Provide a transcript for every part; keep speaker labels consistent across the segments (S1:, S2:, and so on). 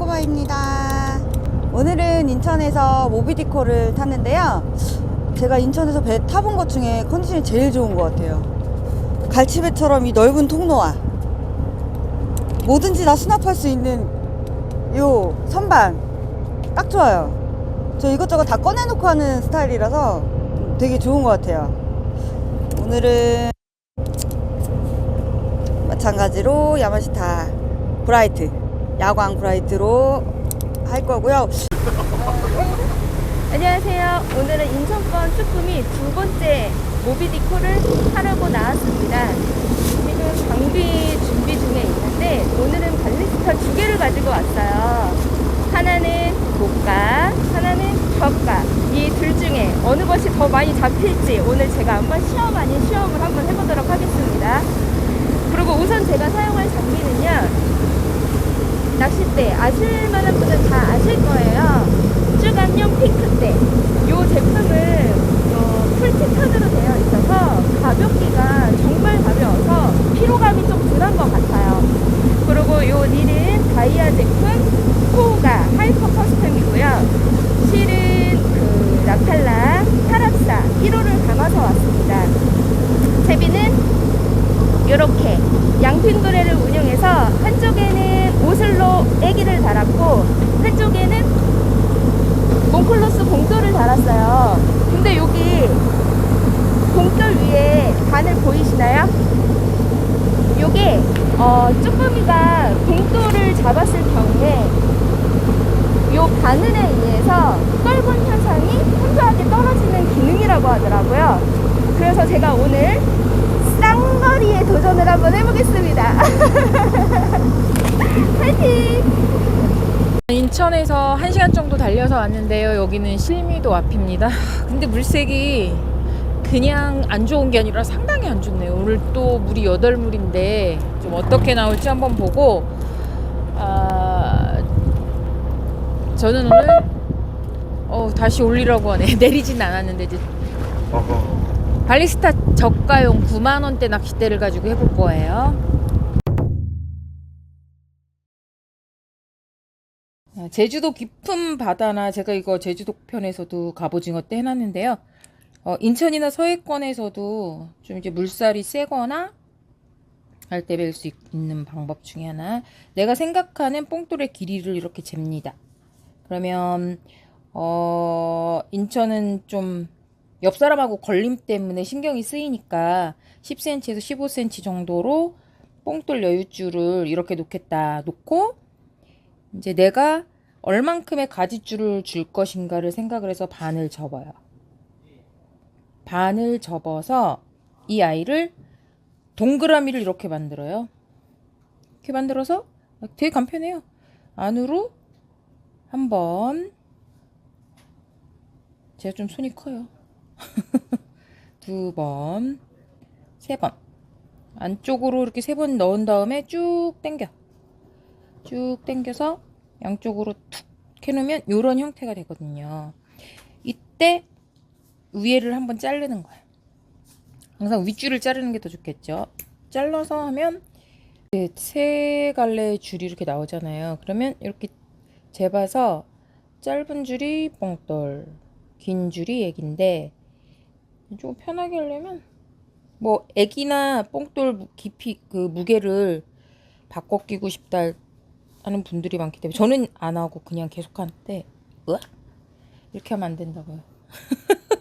S1: 꼬마입니다. 오늘은 인천에서 모비디코를 탔는데요. 제가 인천에서 배 타본 것 중에 컨디션이 제일 좋은 것 같아요. 갈치배처럼 이 넓은 통로와 뭐든지 다 수납할 수 있는 요 선반 딱 좋아요. 저 이것저것 다 꺼내놓고 하는 스타일이라서 되게 좋은 것 같아요. 오늘은 마찬가지로 야마시타 브라이트 야광 브라이트로 할 거고요.
S2: 안녕하세요. 오늘은 인천권 쭈꾸미 두 번째 모비디코를 하려고 나왔습니다. 지금 장비 준비 중에 있는데 오늘은 발리스타 두 개를 가지고 왔어요. 하나는 고가, 하나는 저가. 이 둘 중에 어느 것이 더 많이 잡힐지 오늘 제가 한번 시험 아닌 시험을 한번 해보도록 하겠습니다. 그리고 우선 제가 사용할 장비는요. 낚싯대 아실 만한 분은 다 아실 거예요. 주간용 핑크대. 이 제품은 어, 풀티탄으로 되어 있어서 가볍기가 정말 가벼워서 피로감이 좀 덜한 것 같아요. 그리고 이 릴은 다이아 제품 코우가 하이퍼 커스텀이고요. 실은 그 라칼라 타락사 1호를 담아서 왔습니다. 제비는 이렇게 양핀 도레를 운영해서 한쪽에는 오슬로 애기를 달았고 한쪽에는 몽클로스 봉돌을 달았어요. 근데 여기 봉돌 위에 바늘 보이시나요? 요게 어, 쭈꾸미가 봉돌을 잡았을 경우에 요 바늘에 의해서 떫은 현상이 현저하게 떨어지는 기능이라고 하더라고요. 그래서 제가 오늘 쌍거리에 도전을 한번 해보겠습니다. 파이팅!
S3: 인천에서 1시간 정도 달려서 왔는데요. 여기는 실미도 앞입니다. 근데 물색이 그냥 안 좋은 게 아니라 상당히 안 좋네요. 오늘 또 물이 8물인데 좀 어떻게 나올지 한번 보고 아 저는 오늘 어 다시 올리라고 하네. 내리진 않았는데 이제 발리스타 저가용 9만 원대 낚싯대를 가지고 해볼 거예요. 아, 제주도 깊은 바다나 제가 이거 제주도 편에서도 갑오징어 때 해놨는데요. 어, 인천이나 서해권에서도 좀 이제 물살이 세거나 할 때 뵐 수 있는 방법 중에 하나. 내가 생각하는 뽕돌의 길이를 이렇게 잽니다. 그러면 어, 인천은 좀 옆 사람하고 걸림 때문에 신경이 쓰이니까 10cm에서 15cm 정도로 뽕돌 여유줄을 이렇게 놓겠다. 놓고 이제 내가 얼만큼의 가지줄을 줄 것인가를 생각을 해서 반을 접어요. 반을 접어서 이 아이를 동그라미를 이렇게 만들어요. 이렇게 만들어서 되게 간편해요. 안으로 한번 제가 좀 손이 커요. 두 번, 세 번. 안쪽으로 이렇게 세 번 넣은 다음에 쭉 당겨. 쭉 당겨서 양쪽으로 툭 해놓으면 이런 형태가 되거든요. 이때 위에를 한번 자르는 거예요. 항상 윗줄을 자르는 게 더 좋겠죠. 잘라서 하면 세 갈래의 줄이 이렇게 나오잖아요. 그러면 이렇게 재봐서 짧은 줄이 뽕돌, 긴 줄이 애기인데 좀 편하게 하려면 뭐 애기나 뽕돌 깊이 그 무게를 바꿔 끼고 싶다 하는 분들이 많기 때문에 저는 안 하고 그냥 계속 하는데 으악 이렇게 하면 안 된다고요.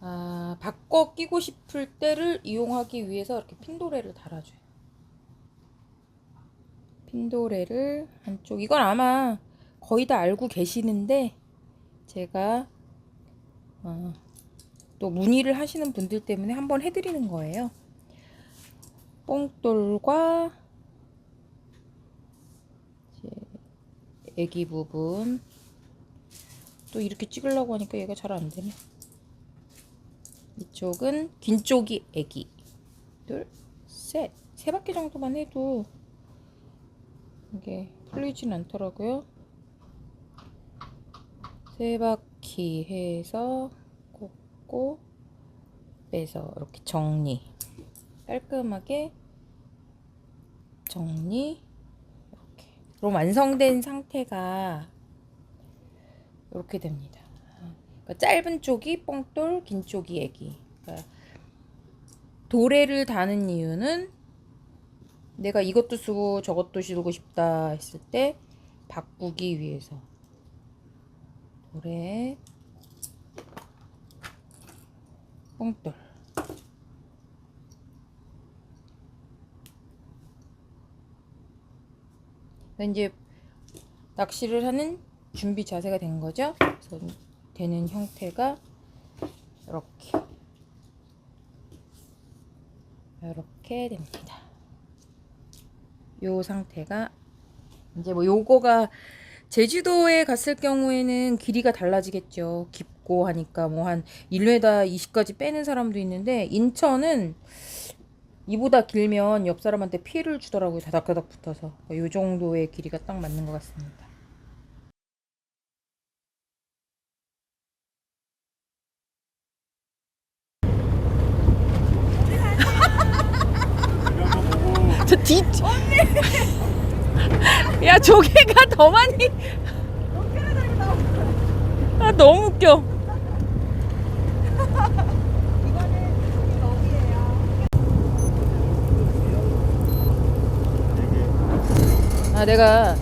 S3: 아 바꿔 끼고 싶을 때를 이용하기 위해서 이렇게 핀도레를 달아줘요. 핀도레를 한쪽 이건 아마 거의 다 알고 계시는데 제가 어, 또 문의를 하시는 분들 때문에 한번 해드리는 거예요. 뽕돌과 애기 부분 또 이렇게 찍으려고 하니까 얘가 잘 안 되네. 이쪽은 긴 쪽이 애기 둘, 셋, 세 바퀴 정도만 해도 이게 풀리진 않더라고요. 세 바퀴 해서 꽂고 빼서 이렇게 정리 깔끔하게 정리 이렇게 그럼 완성된 상태가 이렇게 됩니다. 그러니까 짧은 쪽이 뽕돌, 긴 쪽이 애기. 그러니까 도래를 다는 이유는 내가 이것도 쓰고 저것도 쓰고 싶다 했을 때 바꾸기 위해서 도래 뽕돌 이제 낚시를 하는 준비 자세가 된 거죠. 되는 형태가 이렇게 이렇게 됩니다. 요 상태가 이제 뭐 요거가 제주도에 갔을 경우에는 길이가 달라지겠죠. 깊고 하니까 뭐 한 1m 20까지 빼는 사람도 있는데 인천은 이보다 길면 옆 사람한테 피해를 주더라고요. 다닥다닥 붙어서. 요 정도의 길이가 딱 맞는 것 같습니다. 저 뒤. 야 조개가 더 많이. 아 너무 웃겨. 아 내가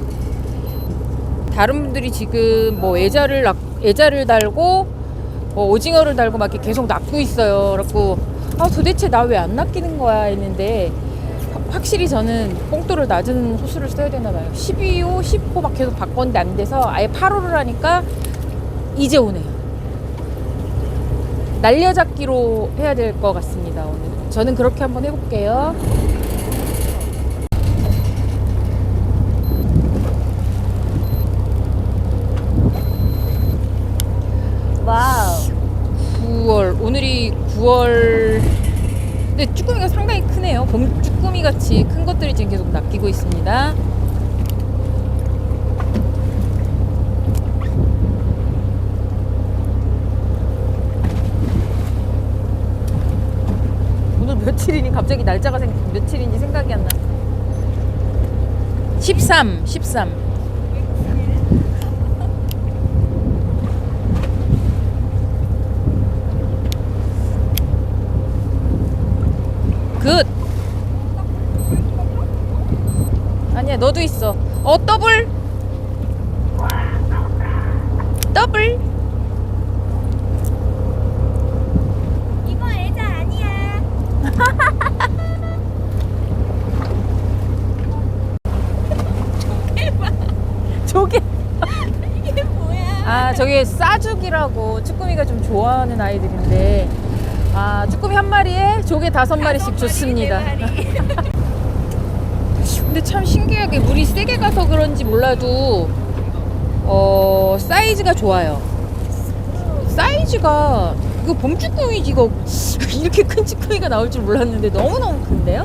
S3: 다른 분들이 지금 뭐 애자를 낳, 애자를 달고 뭐 오징어를 달고 막 이렇게 계속 낳고 있어요. 그래갖고 아 도대체 나 왜 안 낚이는 거야 했는데 확- 확실히 저는 뽕돌을 낮은 호수를 써야 되나 봐요. 12호, 10호 막 계속 바꿨는데 안 돼서 아예 8호를 하니까 이제 오네요. 날려잡기로 해야 될 것 같습니다. 오늘 저는 그렇게 한번 해볼게요.
S1: 와우.
S3: 9월 오늘이 9월 근데 쭈꾸미가 상당히 크네요 봄 쭈꾸미 같이 큰 것들이 지금 계속 낚이고 있습니다 오늘 며칠이니 갑자기 날짜가 생, 며칠인지 생각이 안 나. 13, 13. 굿. 너도 있어. 어, 더블. 더블.
S2: 이거 애자 아니야.
S3: 조개.
S2: 이게 뭐야?
S3: 아, 저기 싸죽이라고 쭈꾸미가 좀 좋아하는 아이들인데. 아, 쭈꾸미 한 마리에 조개 다섯 마리씩 좋습니다. 근데 참 신기하게 물이 세게 가서 그런지 몰라도 어 사이즈가 좋아요. 사이즈가 이거 봄쭈꾸미지 이거 이렇게 큰 쭈꾸미가 나올 줄 몰랐는데 너무 너무 큰데요?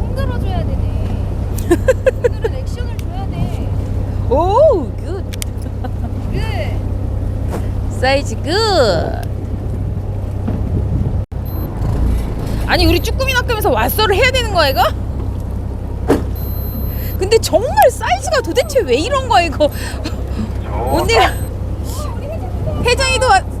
S2: 흔들어줘야 되네. 오늘은 액션을 줘야 돼.
S3: 오 굿.
S2: 그
S3: 사이즈 굿. 아니 우리 쭈꾸미 낚으면서 왓서를 해야 되는 거야 이거? 근데 정말 사이즈가 도대체 왜 이런 거야 이거? 오늘 혜정이도 왔.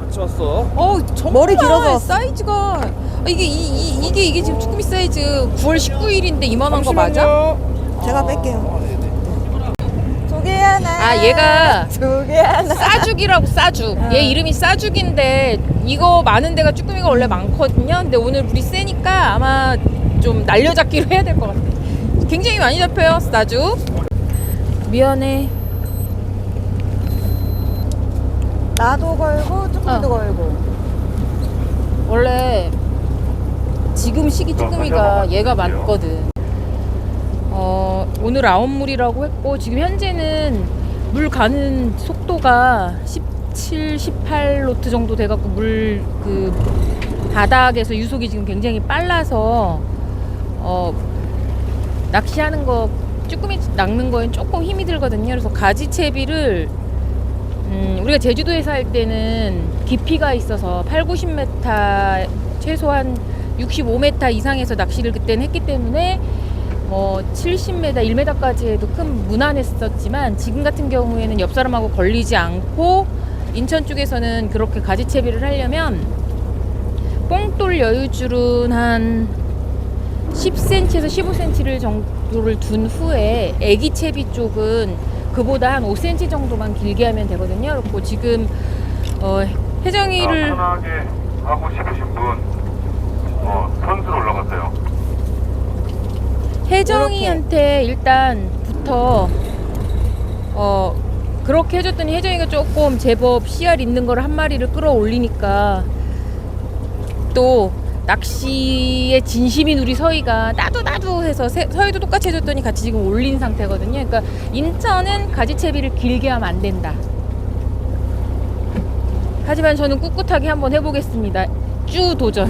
S4: 같이 왔어.
S3: 어 정말
S1: 머리 길어서 왔어.
S3: 사이즈가 아, 이게 이, 이, 이게 이게 지금 쭈꾸미 사이즈 9월 19일인데 이만한 거 맞아?
S1: 제가 뺄게요. 조개 하나.
S3: 아 얘가
S1: 조개 하나.
S3: 싸죽이라고 싸죽. 얘 이름이 싸죽인데 이거 많은 데가 쭈꾸미가 원래 많거든요. 근데 오늘 물이 세니까 아마 좀 날려잡기로 해야 될 것 같아. 굉장히 많이 잡혀요, 싸죽. 미안해.
S1: 나도 걸고 쭈꾸미도
S3: 어.
S1: 걸고.
S3: 원래 지금 시기 쭈꾸미가 얘가 많거든. 어, 오늘 아홉 물이라고 했고 지금 현재는 물 가는 속도가 17, 18노트 정도 돼갖고 물 그 바닥에서 유속이 지금 굉장히 빨라서 어, 낚시하는 거 쭈꾸미 낚는 거엔 조금 힘이 들거든요. 그래서 가지채비를 음, 우리가 제주도에 살 때는 깊이가 있어서 8, 90m 최소한 65m 이상에서 낚시를 그때는 했기 때문에 뭐 70m, 1m까지 해도 큰 무난했었지만 지금 같은 경우에는 옆 사람하고 걸리지 않고 인천 쪽에서는 그렇게 가지채비를 하려면 뽕돌 여유줄은 한 10cm에서 15cm를 정도를 둔 후에 애기 채비 쪽은 그보다 한 5cm 정도만 길게 하면 되거든요. 그리고 지금 어, 혜정이를
S5: 편하게 하고 싶으신 분 어, 선수로 올라가세요.
S3: 혜정이한테 일단 부터 어 그렇게 해줬더니 혜정이가 조금 제법 씨알 있는 걸 한 마리를 끌어올리니까 또 낚시에 진심인 우리 서희가 나도 나도 해서 세- 서희도 똑같이 해줬더니 같이 지금 올린 상태거든요. 그러니까 인천은 가지채비를 길게 하면 안 된다. 하지만 저는 꿋꿋하게 한번 해보겠습니다. 쭈 도전.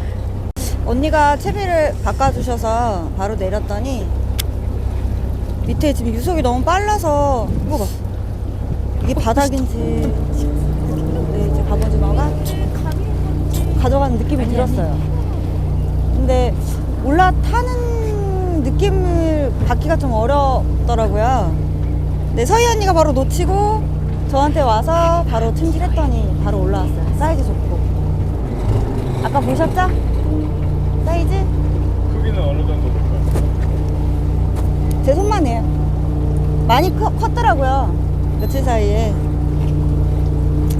S1: 언니가 채비를 바꿔주셔서 바로 내렸더니 밑에 지금 유속이 너무 빨라서 이거 봐. 이게 바닥인지. 네, 이제 갑오징어가 가져가는 느낌이 들었어요. 근데 올라타는 느낌을 받기가 좀 어렵더라고요. 네, 서희 언니가 바로 놓치고 저한테 와서 바로 찜질했더니 바로 올라왔어요. 사이즈 좋고. 아까 보셨죠? 사이즈?
S5: 크기는 어느 정도?
S1: 제 손만 해요. 많이 커, 컸더라고요. 며칠 사이에.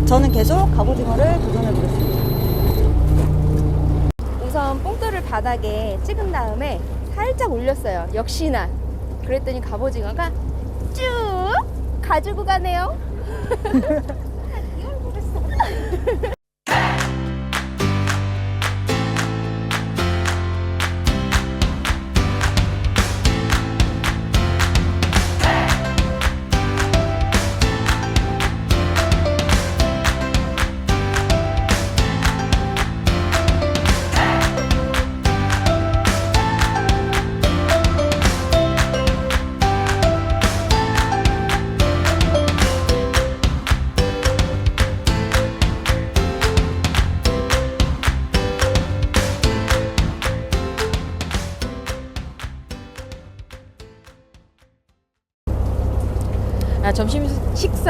S1: 저는 계속 갑오징어를 도전해 보겠습니다.
S2: 우선 뽕돌을 바닥에 찍은 다음에 살짝 올렸어요. 역시나. 그랬더니 갑오징어가 쭉 가지고 가네요.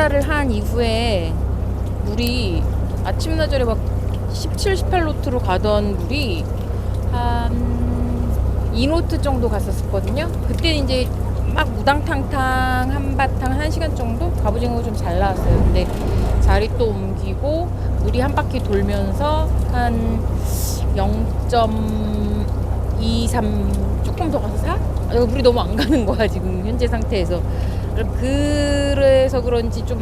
S3: 식사를 한 이후에 물이 아침나절에 막 17, 18노트로 가던 물이 한 2노트 정도 갔었거든요. 그때 이제 막 무당탕탕 한바탕 한 시간 정도 갑오징어가 좀잘 나왔어요. 근데 자리 또 옮기고 물이 한 바퀴 돌면서 한 0.23 조금 더 가서 4? 아, 물이 너무 안 가는 거야 지금 현재 상태에서 그래서 그런지 좀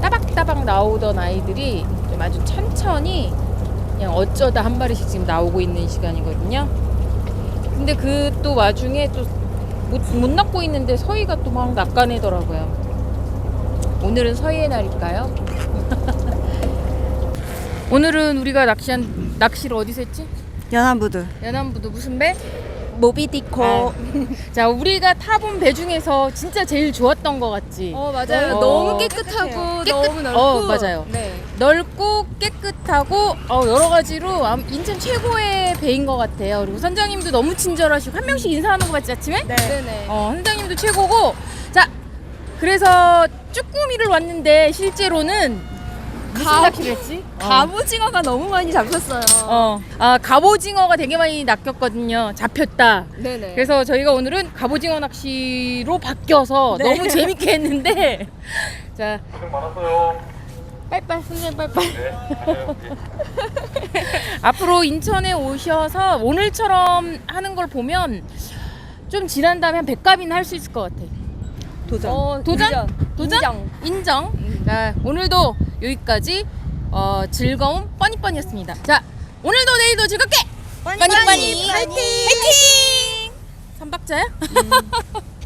S3: 따박따박 나오던 아이들이 좀 아주 천천히 그냥 어쩌다 한 마리씩 지금 나오고 있는 시간이거든요. 근데 그 또 와중에 또 못, 못 낚고 있는데 서희가 또 막 낚아내더라고요. 오늘은 서희의 날일까요? 오늘은 우리가 낚시한 낚시를 어디서 했지?
S1: 연안부두.
S3: 연안부도 무슨 배?
S1: 모비디코.
S3: 아, 자 우리가 타본 배 중에서 진짜 제일 좋았던 것 같지.
S2: 어 맞아요.
S3: 어.
S2: 너무 깨끗하고
S3: 깨끗-
S2: 너무 넓고.
S3: 어, 맞아요.
S2: 네.
S3: 넓고 깨끗하고 어, 여러 가지로 암- 인천 최고의 배인 것 같아요. 그리고 선장님도 너무 친절하시고 한 명씩 인사하는 거 봤지 아침에?
S2: 네. 네네.
S3: 어, 선장님도 최고고 자 그래서 쭈꾸미를 왔는데 실제로는 무슨
S2: 가-
S3: 낚시를 했지?
S2: 갑오징어가 너무 많이 잡혔어요.
S3: 어, 아 갑오징어가 되게 많이 낚였거든요. 잡혔다.
S2: 네네.
S3: 그래서 저희가 오늘은 갑오징어 낚시로 바뀌어서
S2: 네.
S3: 너무 재밌게 했는데 자
S5: 고생 많았어요.
S3: 빨빨 선생님 빨빨
S5: 네. 예.
S3: 앞으로 인천에 오셔서 오늘처럼 하는 걸 보면 좀 지난 다음에 한 100갑이나 할 수 있을 것 같아.
S1: 도전.
S2: 어,
S3: 도전?
S2: 인정.
S3: 도전?
S2: 인정.
S3: 인정. 자, 오늘도 여기까지 어, 즐거움 뻔히뻔이었습니다. 자, 오늘도 내일도 즐겁게
S1: 뻔히
S3: 뻔히뻔히
S1: 뻔히
S3: 화이팅! 화이팅! 삼박자야?